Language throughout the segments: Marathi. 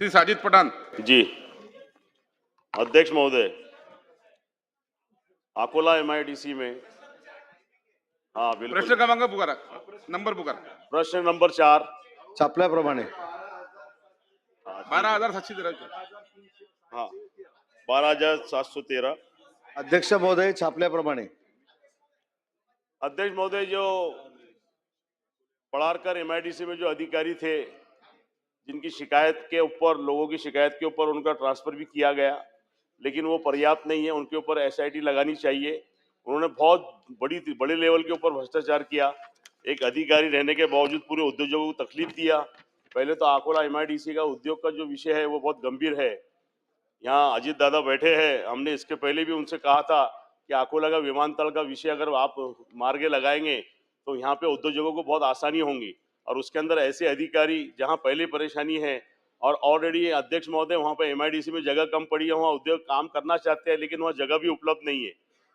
श्री साजिद पठान। जी। अध्यक्ष महोदय अकोला एमआईडीसी में हाँ बिल्कुल। प्रश्न क्रमांक पुकारा। नंबर पुकारा। प्रश्न नंबर चार। छापल्याप्रमाणे बारा हज़ार सातशे तेरा हाँ बारह हज़ार सात सौ तेरह अध्यक्ष महोदय छापल्याप्रमाणे अध्यक्ष महोदय जो पढ़ारकर एमआईडीसी में जो अधिकारी थे जिनकी शिकायत के ऊपर, लोगों की शिकायत के ऊपर उनका ट्रांसफ़र भी किया गया। लेकिन वो पर्याप्त नहीं है, उनके ऊपर एसआईटी लगानी चाहिए। उन्होंने बहुत बड़ी, बड़े लेवल के ऊपर भ्रष्टाचार किया। एक अधिकारी रहने के बावजूद पूरे उद्योगों को तकलीफ़ दिया। पहले तो अकोला एमआईडीसी का उद्योग का जो विषय है, वो बहुत गंभीर है। यहाँ अजीत दादा बैठे हैं। हमने इसके पहले भी उनसे कहा था कि आकोला का विमानतल का विषय अगर आप मार्गे लगाएँगे तो यहाँ पे उद्योगों को बहुत आसानी होंगी। और उसके अंदर ऐसे अधिकारी जहाँ पहले परेशानी है और ऑलरेडी अध्यक्ष महोदय वहाँ पे एमआईडीसी में जगह कम पड़ी है, वहाँ उद्योग काम करना चाहते हैं, लेकिन वहाँ जगह भी उपलब्ध नहीं है।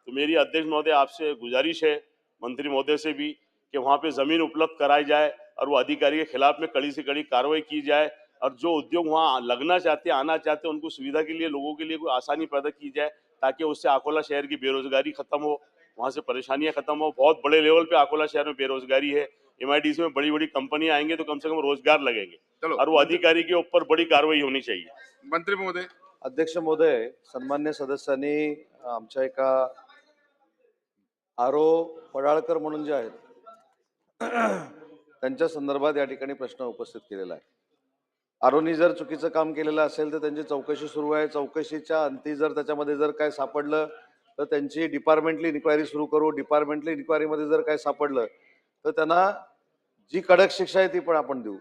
तो मेरी अध्यक्ष महोदय आपसे गुजारिश है, मंत्री महोदय से भी, कि वहाँ पे ज़मीन उपलब्ध कराई जाए और वो अधिकारी के खिलाफ में कड़ी से कड़ी कार्रवाई की जाए और जो उद्योग वहाँ लगना चाहते आना चाहते हैं, उनको सुविधा के लिए, लोगों के लिए कोई आसानी पैदा की जाए ताकि उससे अकोला शहर की बेरोजगारी खत्म हो, वहाँ से परेशानियाँ खत्म हो। बहुत बड़े लेवल पे अकोला शहर में बेरोजगारी है एमआईडीसी में बड़ी बड़ी कंपनियां आएंगे तो कम से कम रोजगार लगेंगे। चलो और वो अधिकारी के ऊपर बड़ी कार्रवाई होनी चाहिए। मंत्री महोदय। अध्यक्ष महोदय सन्मान्य सदस्यांनी आमच्या एका आरो पडाळकर म्हणून जे आहेत त्यांच्या संदर्भात या ठिकाणी प्रश्न उपस्थित केलेला आहे. आरोनी जर चुकीचं काम केलेलं असेल तर त्यांची चौकशी सुरू आहे. चौकशीच्या अंती जर त्याच्यामध्ये जर काय सापडलं तर त्यांची डिपार्टमेंटली इन्क्वायरी सुरू करू. डिपार्टमेंटली इन्क्वायरीमध्ये जर काय सापडलं तर त्यांना जी कडक शिक्षा आहे ती पण आपण देऊ.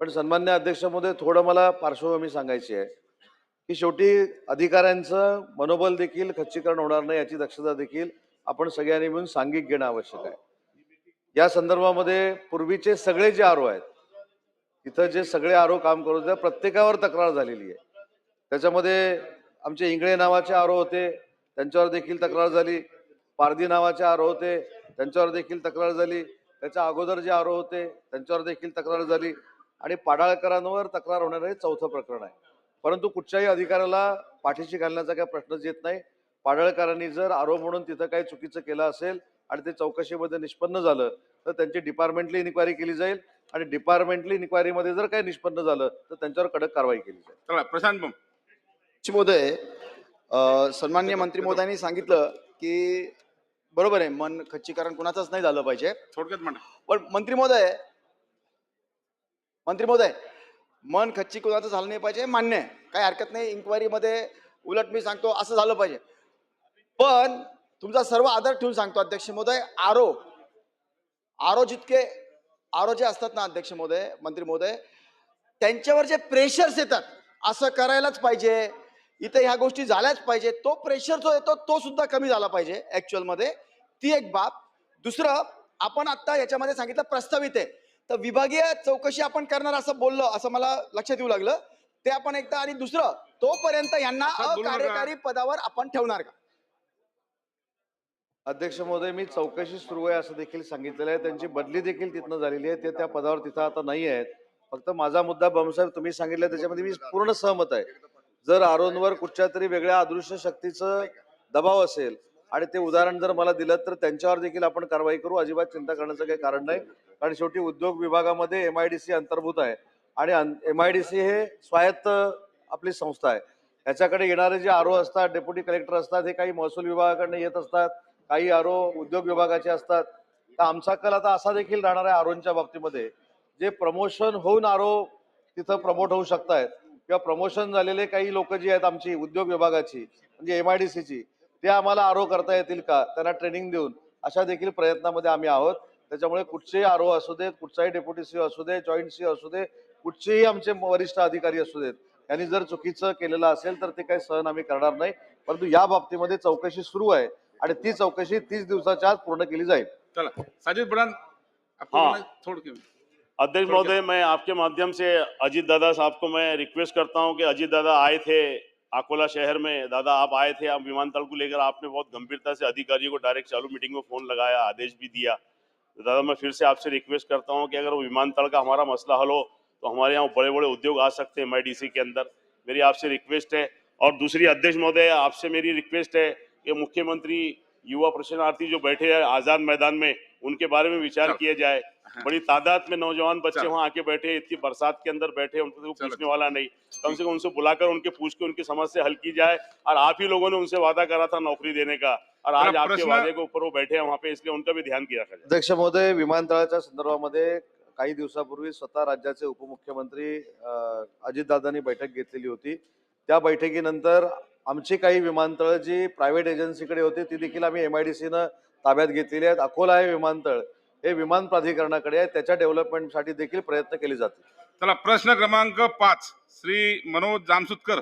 पण सन्मान्य अध्यक्षामध्ये थोडं मला पार्श्वभूमी सांगायची आहे की शेवटी अधिकाऱ्यांचं मनोबल देखील खच्चीकरण होणार नाही याची दक्षता देखील आपण सगळ्यांनी मिळून सांघिक घेणं आवश्यक आहे. या संदर्भामध्ये पूर्वीचे सगळे जे आरो आहेत इथं जे सगळे आरो काम करत होते प्रत्येकावर तक्रार झालेली आहे. त्याच्यामध्ये आमचे इंगळे नावाचे आरो होते त्यांच्यावर देखील तक्रार झाली. पारधी नावाचे आरो होते त्यांच्यावर देखील तक्रार झाली. त्याच्या अगोदर जे आरो होते त्यांच्यावर देखील तक्रार झाली. आणि पाडाळकरांवर तक्रार होणारं हे चौथं प्रकरण आहे. परंतु कुठच्याही अधिकाऱ्याला पाठीशी घालण्याचा काही प्रश्नच येत नाही. पाडळकरांनी जर आरोप म्हणून तिथं काही चुकीचं केलं असेल आणि ते चौकशीमध्ये निष्पन्न झालं तर त्यांची डिपार्टमेंटली इन्क्वायरी केली जाईल. आणि डिपार्टमेंटली इन्क्वायरीमध्ये जर काही निष्पन्न झालं तर त्यांच्यावर कडक कारवाई केली जाईल. चला प्रशांत महोदय अ, सन्माननीय मंत्री महोदयांनी सांगितलं की बरोबर आहे मन खच्चीकरण कुणाचंच नाही झालं पाहिजे. थोडक्यात म्हणा. पण मंत्री महोदय मंत्री महोदय मन खच्ची कुणाचं झालं नाही पाहिजे? मान्य आहे. काही हरकत नाही इन्क्वायरीमध्ये उलट मी सांगतो असं झालं पाहिजे. पण तुमचा सर्व आदर ठेवून सांगतो अध्यक्ष महोदय आरो आरो जितके आरो जे असतात ना अध्यक्ष महोदय मंत्री महोदय त्यांच्यावर जे प्रेशर्स येतात असं करायलाच पाहिजे. इथे ह्या गोष्टी झाल्याच पाहिजे. तो प्रेशर जो येतो तो सुद्धा कमी झाला पाहिजे ऍक्च्युअलमध्ये. ती एक बाब. दुसरं आपण आता याच्यामध्ये सांगितलं प्रस्तावित आहे. तर विभागीय चौकशी आपण करणार असं बोललो असं मला लक्षात येऊ लागलं. ते आपण एकदा आणि दुसरं तोपर्यंत यांना. अकार्यकारी पदावर आपण ठेवणार का? अध्यक्ष महोदय मी चौकशी सुरू आहे असं देखील सांगितलेलं आहे. त्यांची बदली देखील तिथनं झालेली आहे. ते त्या पदावर तिथं आता नाही आहेत. फक्त माझा मुद्दा बमसाहेब तुम्ही सांगितलं त्याच्यामध्ये मी पूर्ण सहमत आहे. जर आरोनवर कुठच्या तरी वेगळ्या अदृश्य शक्तीचं दबाव असेल आणि ते उदाहरण जर मला दिलं तर त्यांच्यावर देखील आपण कारवाई करू. अजिबात चिंता करण्याचं काही कारण नाही. कारण शेवटी उद्योग विभागामध्ये एम आय डी सी अंतर्भूत आहे. आणि एम आय डी सी हे स्वायत्त आपली संस्था आहे. याच्याकडे येणारे जे आरो असतात डेप्युटी कलेक्टर असतात हे काही महसूल विभागाकडनं येत असतात काही आरो उद्योग विभागाचे असतात. तर आमचा कल आता असा देखील राहणार आहे आरोंच्या बाबतीमध्ये. जे प्रमोशन होऊन आरो तिथं प्रमोट होऊ शकतायत. किंवा प्रमोशन झालेले काही लोक जी आहेत आमची उद्योग विभागाची म्हणजे एम आय डी सीची ते आम्हाला आरो करता येतील का? त्यांना ट्रेनिंग देऊन अशा देखील प्रयत्नामध्ये आम्ही आहोत. त्याच्यामुळे कुठचेही आरो असू देत कुठचाही डेप्युटी सी असू दे जॉईंट सी असू दे कुठचेही आमचे वरिष्ठ अधिकारी असू देत यांनी जर चुकीचं केलेलं असेल तर ते काही सहन आम्ही करणार नाही. परंतु या बाबतीमध्ये चौकशी सुरू आहे आणि ती चौकशी तीस दिवसाच्या आत पूर्ण केली जाईल. चला. साजिद पठान हाँ. है? अध्यक्ष महोदय मैं आपके माध्यम से अजीत दादा साहब को मैं रिक्वेस्ट करता हूँ कि अजीत दादा आए थे अकोला शहर में दादा आप आए थे आप विमानतल को लेकर आपने बहुत गंभीरता से अधिकारियों को डायरेक्ट चालू मीटिंग में फ़ोन लगाया आदेश भी दिया तो दादा मैं फिर से आपसे रिक्वेस्ट करता हूँ कि अगर वो विमानतल का हमारा मसला हल हो तो हमारे यहाँ बड़े बड़े उद्योग आ सकते हैं एमआईडीसी के अंदर मेरी आपसे रिक्वेस्ट है और दूसरी अध्यक्ष महोदय आपसे मेरी रिक्वेस्ट है कि मुख्यमंत्री युवा प्रशिक्षणार्थी जो बैठे हैं आज़ाद मैदान में उनके बारे में विचार किया जाए बड़ी तादाद में नौजवान बच्चे। वहाँ आके बैठे हैं, इतनी बरसात के अंदर बैठे हैं, उनको। पूछने वाला नहीं। कम से कम उनसे बुलाकर उनके पूछ के उनकी समस्या हल की जाए और आप ही लोगों ने उनसे वादा करा था नौकरी देने का और आज आपके वादे के ऊपर वो बैठे हैं वहाँ पे इसलिए उनका भी ध्यान किया जाए। अध्यक्ष महोदय विमानतळाच्या संदर्भामध्ये काही दिवसापूर्वी स्वतः राज्याचे उपमुख्यमंत्री अजितदादांनी बैठक घेतलेली होती. त्या बैठकीनंतर आमची काही विमानतळ जी प्रायव्हेट एजन्सीकडे होती ती देखील आम्ही एम आय डी सीनं ताब्यात घेतलेली आहेत. अकोला हे विमानतळ. हे विमान प्राधिकरणाकडे आहे. त्याच्या डेव्हलपमेंटसाठी देखील प्रयत्न केले जातील. चला प्रश्न क्रमांक पाच श्री मनोज जामसुतकर.